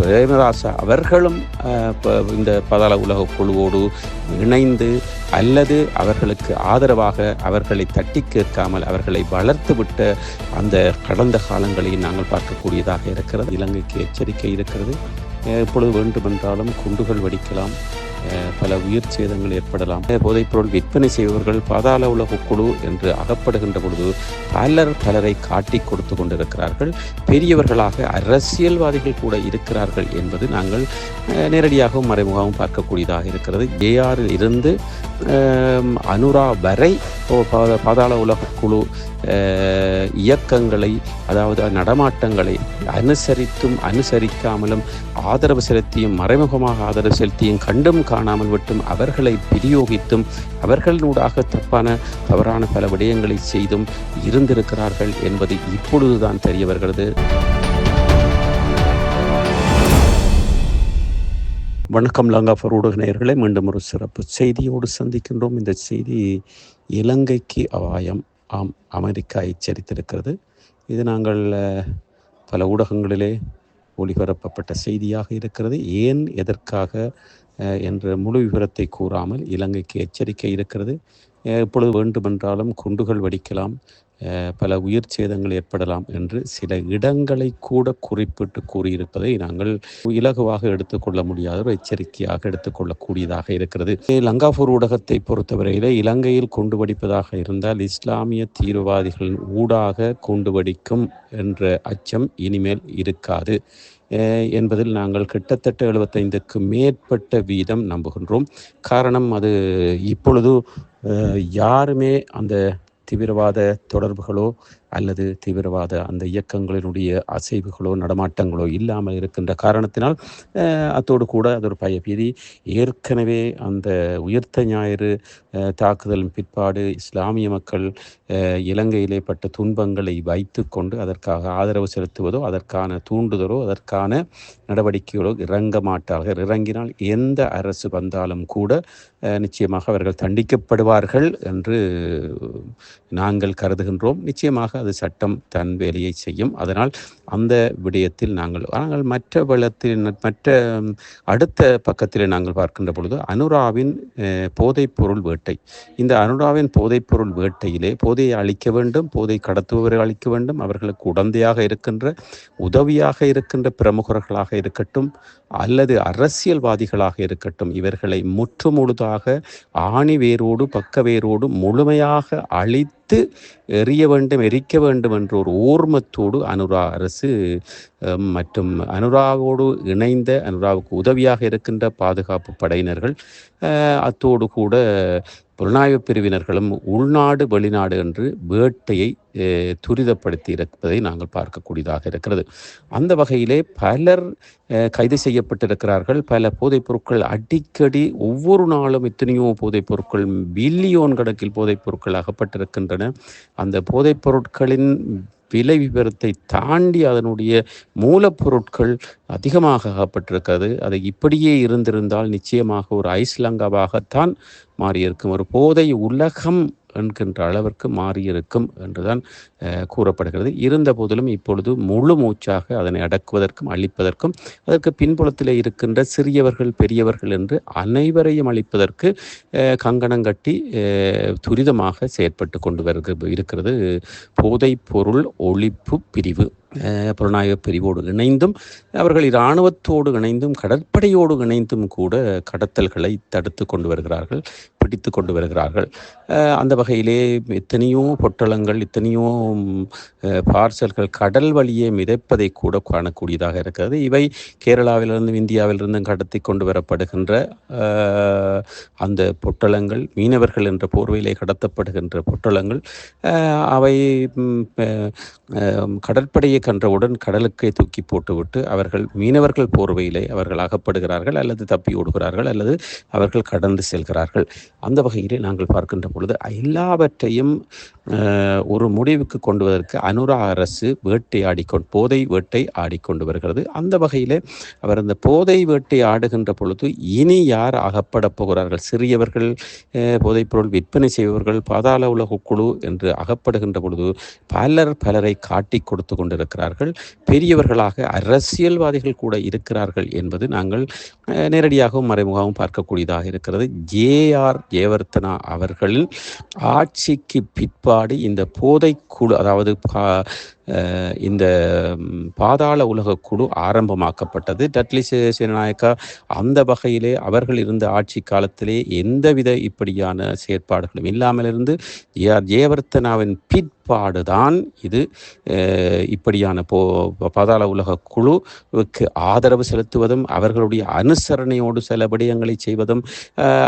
பிரேமதாசா அவர்களும் இந்த பதள உலக குழுவோடு இணைந்து அல்லது அவர்களுக்கு ஆதரவாக அவர்களை தட்டி கேட்காமல் அவர்களை வளர்த்துவிட்ட அந்த கடந்த காலங்களையும் நாங்கள் பார்க்கக்கூடியதாக இருக்கிறது. இலங்கைக்கு எச்சரிக்கை இருக்கிறது. எப்பொழுது வேண்டுமென்றாலும் குண்டுகள் வெடிக்கலாம். பல உயிர் சேதங்கள் ஏற்படலாம். போதைப்பொருள் விற்பனை செய்பவர்கள் பாதாள உலக குழு என்று அகப்படுகின்ற பொழுது பலர் பலரை காட்டி கொடுத்து கொண்டிருக்கிறார்கள். பெரியவர்களாக அரசியல்வாதிகள் கூட இருக்கிறார்கள் என்பது நாங்கள் நேரடியாகவும் மறைமுகமாகவும் பார்க்கக்கூடியதாக இருக்கிறது. ஏஆரில் இருந்து அனுரா வரை பாதாள உலக குழு இயக்கங்களை அதாவது நடமாட்டங்களை அனுசரித்தும் அனுசரிக்காமலும் ஆதரவு செலுத்தியும் மறைமுகமாக ஆதரவு செலுத்தியும் கண்டும் காணாமல் விட்டும் அவர்களை பிரயோகித்தும் அவர்களூடாக தப்பான தவறான பல விடயங்களை செய்தும் இருந்திருக்கிறார்கள் என்பது இப்பொழுதுதான் தெரிய வருகிறது வணக்கம் லங்காஃபர் ஊடக நேயர்களே. மீண்டும் ஒரு சிறப்பு செய்தியோடு சந்திக்கின்றோம். இந்த செய்தி இலங்கைக்கு அபாயம். ஆம் அமெரிக்கா எச்சரித்திருக்கிறது. இது நாங்கள் பல ஊடகங்களிலே ஒளிபரப்பப்பட்ட செய்தியாக இருக்கிறது. ஏன் எதற்காக என்ற முழு விவரத்தை கூறாமல் இலங்கைக்கு எச்சரிக்கை இருக்கிறது. எப்பொழுது வேண்டுமென்றாலும் குண்டுகள் வெடிக்கலாம். பல உயிர் சேதங்கள் ஏற்படலாம் என்று சில இடங்களை கூட குறிப்பிட்டு கூறியிருப்பதை நாங்கள் இலகுவாக எடுத்துக்கொள்ள முடியாத ஒரு எச்சரிக்கையாக எடுத்துக்கொள்ளக்கூடியதாக இருக்கிறது. லங்காபூர் ஊடகத்தை பொறுத்தவரையிலே இலங்கையில் குண்டு வெடிப்பதாக இருந்தால் இஸ்லாமிய தீவிரவாதிகளின் ஊடாக குண்டு வெடிக்கும் என்ற அச்சம் இனிமேல் இருக்காது. என்பதில் நாங்கள் கிட்டத்தட்ட எழுபத்தைந்துக்கு மேற்பட்ட வீதம் நம்புகின்றோம். காரணம் அது இப்பொழுது யாருமே அந்த தீவிரவாத தொடர்புகளோ அல்லது தீவிரவாத அந்த இயக்கங்களினுடைய அசைவுகளோ நடமாட்டங்களோ இல்லாமல் இருக்கின்ற காரணத்தினால் அத்தோடு கூட அது ஒரு பயபீதி ஏற்கனவே அந்த உயிர்த்த ஞாயிறு தாக்குதலின் பிற்பாடு இஸ்லாமிய மக்கள் இலங்கையிலே பட்ட துன்பங்களை வைத்து கொண்டு அதற்காக ஆதரவு செலுத்துவதோ அதற்கான தூண்டுதலோ அதற்கான நடவடிக்கைகளோ இறங்க மாட்டார்கள். இறங்கினால் எந்த அரசு வந்தாலும் கூட நிச்சயமாக அவர்கள் தண்டிக்கப்படுவார்கள் என்று நாங்கள் கருதுகின்றோம். நிச்சயமாக அது சட்டம் தன் வேலையை செய்யும். அதனால் அந்த விடயத்தில் நாங்கள் ஆனால் மற்ற வளத்தில் மற்ற அடுத்த பக்கத்தில் நாங்கள் பார்க்கின்ற பொழுது அனுராவின் போதைப்பொருள் வேட்டை. இந்த அனுராவின் போதைப்பொருள் வேட்டையிலே போதையை அழிக்க வேண்டும் போதை கடத்துபவரை அழிக்க வேண்டும் அவர்களுக்கு உடந்தையாக இருக்கின்ற உதவியாக இருக்கின்ற பிரமுகர்களாக இருக்கட்டும் அல்லது அரசியல்வாதிகளாக இருக்கட்டும் இவர்களை முற்றுமுழுதாக ஆணி வேரோடு பக்க வேரோடு முழுமையாக அழித்து எறிய வேண்டும் எரிக்க வேண்டும் என்ற ஒரு ஓர்மத்தோடு அனுரா அரசு மற்றும் அனுராவோடு இணைந்த அனுராவுக்கு உதவியாக இருக்கின்ற பாதுகாப்பு படையினர்கள் அத்தோடு கூட புலனாய்வு பிரிவினர்களும் உள்நாடு வெளிநாடு என்று வேட்டையை துரிதப்படுத்தி இருப்பதை நாங்கள் பார்க்கக்கூடியதாக இருக்கிறது. அந்த வகையிலே பலர் கைது செய்யப்பட்டிருக்கிறார்கள். பல போதைப் பொருட்கள் அடிக்கடி ஒவ்வொரு நாளும் எத்தனையோ போதைப் பொருட்கள் பில்லியோன் கணக்கில் போதைப் பொருட்கள் அகப்பட்டிருக்கின்றன. அந்த போதைப் பொருட்களின் விலை விவரத்தை தாண்டி அதனுடைய மூலப்பொருட்கள் அதிகமாக ஆகப்பட்டிருக்கிறது. அது இப்படியே இருந்திருந்தால் நிச்சயமாக ஒரு ஐஸ்லங்காவாகத்தான் மாறியிருக்கும். ஒரு போதை உலகம் என்கின்ற அளவிற்கு மாறியிருக்கும் என்றுதான் கூறப்படுகிறது. இருந்த போதிலும் இப்பொழுது முழு மூச்சாக அதனை அடக்குவதற்கும் அழிப்பதற்கும் அதற்கு பின்புலத்தில் இருக்கின்ற சிறியவர்கள் பெரியவர்கள் என்று அனைவரையும் அழிப்பதற்கு கங்கணம் கட்டி துரிதமாக செயற்பட்டு கொண்டு வருகிறது இருக்கிறது. போதைப் பொருள் ஒழிப்பு பிரிவு. புலனாய்வு பிரிவோடு இணைந்தும் அவர்கள் இராணுவத்தோடு இணைந்தும் கடற்படையோடு இணைந்தும் கூட கடத்தல்களை தடுத்து கொண்டு வருகிறார்கள் பிடித்து கொண்டு வருகிறார்கள். அந்த வகையிலே எத்தனையோ பொட்டலங்கள் எத்தனையோ பார்சல்கள் கடல் வழியே மிதப்பதை கூட காணக்கூடியதாக இருக்கிறது. இவை கேரளாவிலிருந்தும் இந்தியாவிலிருந்தும் கடத்தி கொண்டு வரப்படுகின்ற அந்த பொட்டலங்கள் மீனவர்கள் என்ற போர்வையிலே கடத்தப்படுகின்ற பொட்டலங்கள். அவை கடற்படையை கன்றவுடன் கடலுக்கே தூக்கி போட்டுவிட்டு அவர்கள் மீனவர்கள் போர்வையிலே அவர்கள் அகப்படுகிறார்கள் அல்லது தப்பி ஓடுகிறார்கள் அல்லது அவர்கள் கடந்து செல்கிறார்கள். அந்த வகையிலே நாங்கள் பார்க்கின்ற பொழுது எல்லாவற்றையும் ஒரு முடிவுக்கு கொண்டு வருவதற்கு அனுரா அரசு வேட்டை ஆடிக்கொண்டு போதை வேட்டை ஆடிக்கொண்டு வருகிறது. அந்த வகையில் அவர் அந்த போதை வேட்டை ஆடுகின்ற பொழுது இனி யார் அகப்பட போகிறார்கள்? சிறியவர்கள் போதைப்பொருள் விற்பனை செய்பவர்கள் பாதாள உலக குழு என்று அகப்படுகின்ற பொழுது பலர் பலரை காட்டி கொடுத்து கொண்டிருக்கிறார்கள். பெரியவர்களாக அரசியல்வாதிகள் கூட இருக்கிறார்கள் என்பது நாங்கள் நேரடியாகவும் மறைமுகமாகவும் பார்க்கக்கூடியதாக இருக்கிறது. ஜே ஆர் ஜெயவர்த்தனா அவர்களின் ஆட்சிக்கு போராடி இந்த போதை குழு அதாவது இந்த பாதாள உலக குழு ஆரம்பமாக்கப்பட்டது. டட்லி சேனநாயக்கா அந்த வகையிலே அவர்கள் இருந்த ஆட்சி காலத்திலே எந்தவித இப்படியான செயற்பாடுகளும் இல்லாமல் இருந்து ஜெயவர்த்தனாவின் பிற்பாடுதான் இது இப்படியான போ பாதாள உலக குழுவுக்கு ஆதரவு செலுத்துவதும் அவர்களுடைய அனுசரணையோடு சில விடயங்களை செய்வதும்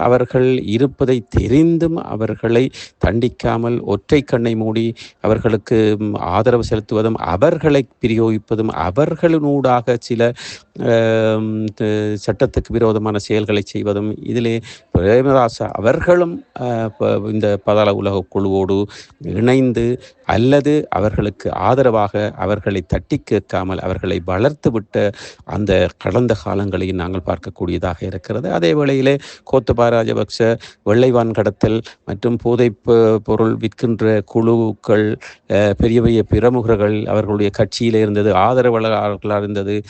அவர்கள் இருப்பதை தெரிந்தும் அவர்களை தண்டிக்காமல் ஒற்றை கண்ணை மூடி அவர்களுக்கு ஆதரவு செலுத்த பயன்படுத்துவதும் அவர்களை பிரயோகிப்பதும் அவர்களினூடாக சில சட்டத்துக்கு விரோதமான செயல்களை செய்வதும் இதிலே பிரேமதாச அவர்களும் இந்த பதாள உலக குழுவோடு இணைந்து அல்லது அவர்களுக்கு ஆதரவாக அவர்களை தட்டி கேட்காமல் அவர்களை வளர்த்துவிட்ட அந்த கடந்த காலங்களையும் நாங்கள் பார்க்கக்கூடியதாக இருக்கிறது. அதே வேளையிலே கோத்தபா ராஜபக்ச வெள்ளைவான் கடத்தல் மற்றும் போதை பொருள் விற்கின்ற குழுக்கள் பெரிய பெரிய பிரமுகர்கள் அவர்களுடைய கட்சியில் இருந்தது ஆதரவாளர்களாக இருந்தது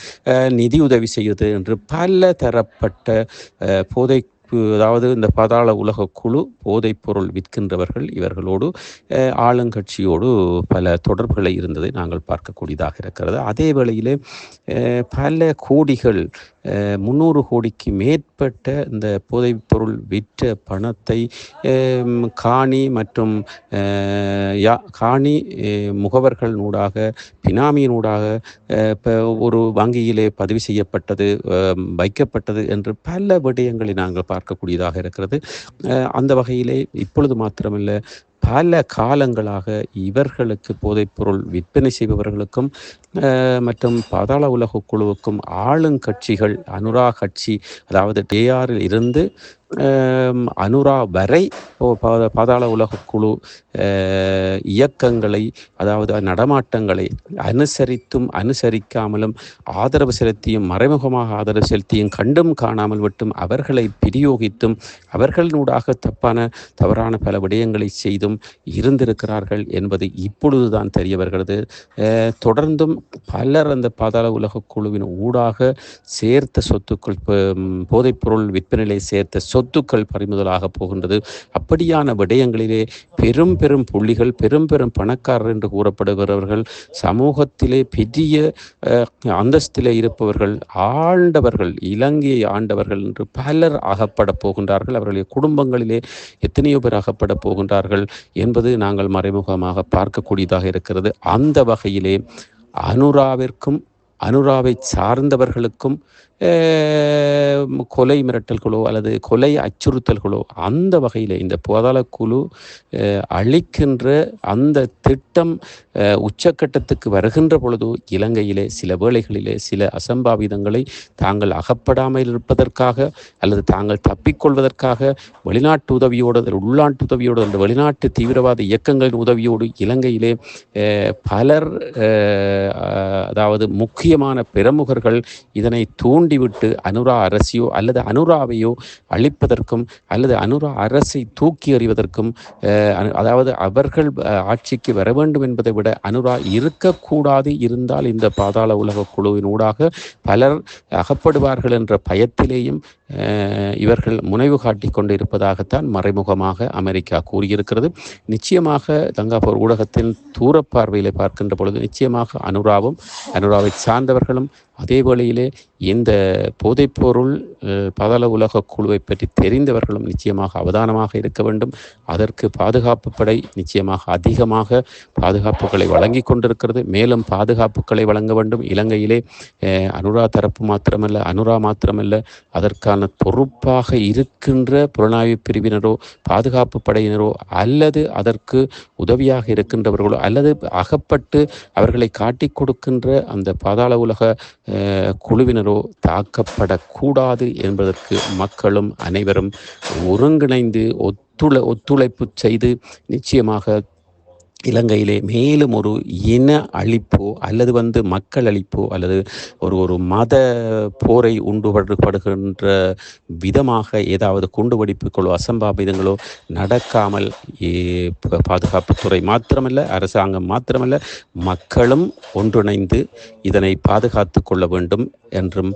நிதி உதவி செய்வது என்று பல தரப்பட்ட போதை அதாவது இந்த பாதாள உலக குழு போதைப்பொருள் விற்கின்றவர்கள் இவர்களோடு ஆளுங்கட்சியோடு பல தொடர்புகளை இருந்ததை நாங்கள் பார்க்கக்கூடியதாக இருக்கிறது. அதே வேளையிலே பல கோடிகள் முந்நூறு கோடிக்கு மேற்பட்ட இந்த போதைப்பொருள் விற்ற பணத்தை காணி மற்றும் யா காணி முகவர்கள் நூடாக பினாமியினூடாக இப்போ ஒரு வங்கியிலே பதிவு செய்யப்பட்டது வைக்கப்பட்டது என்று பல விடயங்களை நாங்கள் பார்க்கக்கூடியதாக இருக்கிறது. அந்த வகையிலே இப்பொழுது மாத்திரமல்ல பல காலங்களாக இவர்களுக்கு போதைப்பொருள் விற்பனை செய்பவர்களுக்கும் மற்றும் பாதாள உலக குழுவுக்கும் ஆளுங்கட்சிகள் அனுரா கட்சி அதாவது டேஆரில் இருந்து அனுரா வரை பாதாள உலக குழு இயக்கங்களை அதாவது நடமாட்டங்களை அனுசரித்தும் அனுசரிக்காமலும் ஆதரவு செலுத்தியும் மறைமுகமாக ஆதரவு செலுத்தியும் கண்டும் காணாமல் விட்டும் அவர்களை பிரயோகித்தும் அவர்களூடாக தப்பான தவறான பல விடயங்களை செய்தும் இருந்திருக்கிறார்கள் என்பது இப்பொழுதுதான் தெரிய வருகிறது தொடர்ந்தும் பலர் அந்த பாதாள உலக குழுவின் ஊடாக சேர்த்த சொத்துக்கள் போதைப்பொருள் விற்பனையை சேர்த்த சொத்துக்கள் பறிமுதலாக போகின்றது. அப்படியான விடயங்களிலே பெரும் பெரும் புள்ளிகள் பெரும் பெரும் பணக்காரர் என்று கூறப்படுகிறவர்கள் சமூகத்திலே பெரிய அந்தஸ்திலே இருப்பவர்கள் ஆண்டவர்கள் இலங்கையை ஆண்டவர்கள் என்று பலர் அகப்பட போகின்றார்கள். அவர்களுடைய குடும்பங்களிலே எத்தனையோ பேர் அகப்பட போகின்றார்கள் என்பது நாங்கள் மறைமுகமாக பார்க்கக்கூடியதாக இருக்கிறது. அந்த வகையிலே அனுராவிற்கும் அனுராவை சார்ந்தவர்களுக்கும் கொலை மிரட்டல்களோ அல்லது கொலை அச்சுறுத்தல்களோ அந்த வகையில் இந்த போதாள குழு அழிக்கின்ற அந்த திட்டம் உச்சக்கட்டத்துக்கு வருகின்ற பொழுதோ இலங்கையிலே சில வேளைகளிலே சில அசம்பாவிதங்களை தாங்கள் அகப்படாமல் இருப்பதற்காக அல்லது தாங்கள் தப்பிக்கொள்வதற்காக வெளிநாட்டு உதவியோடு உள்நாட்டு உதவியோடு அந்த வெளிநாட்டு தீவிரவாத இயக்கங்களின் உதவியோடு இலங்கையிலே பலர் அதாவது முக்கியமான பிரமுகர்கள் இதனை தூண்டி தூண்டிவிட்டு அனுரா அரசியோ அல்லது அனுராவையோ அழிப்பதற்கும் அல்லது அனுரா அரசை தூக்கி எறிவதற்கும் அதாவது அவர்கள் ஆட்சிக்கு வர வேண்டும் என்பதை விட அனுரா இருக்கக்கூடாது இருந்தால் இந்த பாதாள உலக குழுவின் ஊடாக பலர் அகப்படுவார்கள் என்ற பயத்திலேயும் இவர்கள் முனைவு காட்டி கொண்டு இருப்பதாகத்தான் மறைமுகமாக அமெரிக்கா கூறியிருக்கிறது. நிச்சயமாக தங்காபூர் ஊடகத்தின் தூரப்பார்வையில் பார்க்கின்ற பொழுது நிச்சயமாக அனுராவும் அனுராவை சார்ந்தவர்களும் அதே வேளையிலே இந்த போதைப்பொருள் பதள உலக குழுவை பற்றி தெரிந்தவர்களும் நிச்சயமாக அவதானமாக இருக்க வேண்டும். அதற்கு பாதுகாப்பு படை நிச்சயமாக அதிகமாக பாதுகாப்புகளை வழங்கி கொண்டிருக்கிறது. மேலும் பாதுகாப்புகளை வழங்க வேண்டும். இலங்கையிலே அனுரா தரப்பு மாத்திரமல்ல அனுரா மாத்திரமல்ல அதற்கான பொறுப்பாக இருக்கின்ற புலனாய்வு பிரிவினரோ பாதுகாப்பு படையினரோ அல்லது அதற்கு உதவியாக இருக்கின்றவர்களோ அல்லது அகப்பட்டு அவர்களை காட்டிக் கொடுக்கின்ற அந்த பாதாள உலக குழுவினரோ தாக்கப்படக்கூடாது என்பதற்கு மக்களும் அனைவரும் ஒருங்கிணைந்து ஒத்துழை ஒத்துழைப்பு செய்து நிச்சயமாக இலங்கையிலே மேலும் ஒரு இன அழிப்போ அல்லது வந்து மக்கள் அழிப்போ அல்லது ஒரு ஒரு மத போரை உண்டுபடுகின்ற விதமாக ஏதாவது குண்டுவெடிப்புகளோ அசம்பாவிதங்களோ நடக்காமல் பாதுகாப்புத்துறை மாத்திரமல்ல அரசாங்கம் மாத்திரமல்ல மக்களும் ஒன்றிணைந்து இதனை பாதுகாத்து கொள்ள வேண்டும் என்றும்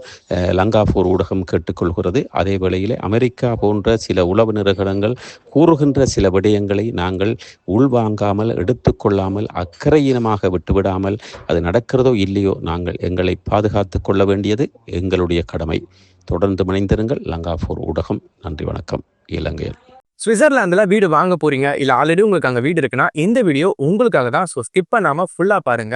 லங்காபூர் ஊடகம் கேட்டுக்கொள்கிறது. அதே வேளையிலே அமெரிக்கா போன்ற சில உளவு நிறுவனங்கள் கூறுகின்ற சில விடயங்களை நாங்கள் உள்வாங்காமல் எடுத்துக்கொள்ளாமல் அக்கறையினமாக விட்டுவிடாமல் அது நடக்கிறதோ இல்லையோ நாங்கள் எங்களை பாதுகாத்து கொள்ள வேண்டியது எங்களுடைய கடமை. தொடர்ந்து மணிந்திருங்கள் லங்காபூர் ஊடகம். நன்றி வணக்கம். இலங்கையில் சுவிட்சர்லாந்துல வீடு வாங்க போறீங்க? இல்லை ஆல்ரெடி உங்களுக்கு அங்கே வீடு இருக்குன்னா இந்த வீடியோ உங்களுக்காக தான். ஸோ ஸ்கிப் பண்ணாம ஃபுல்லா பாருங்க.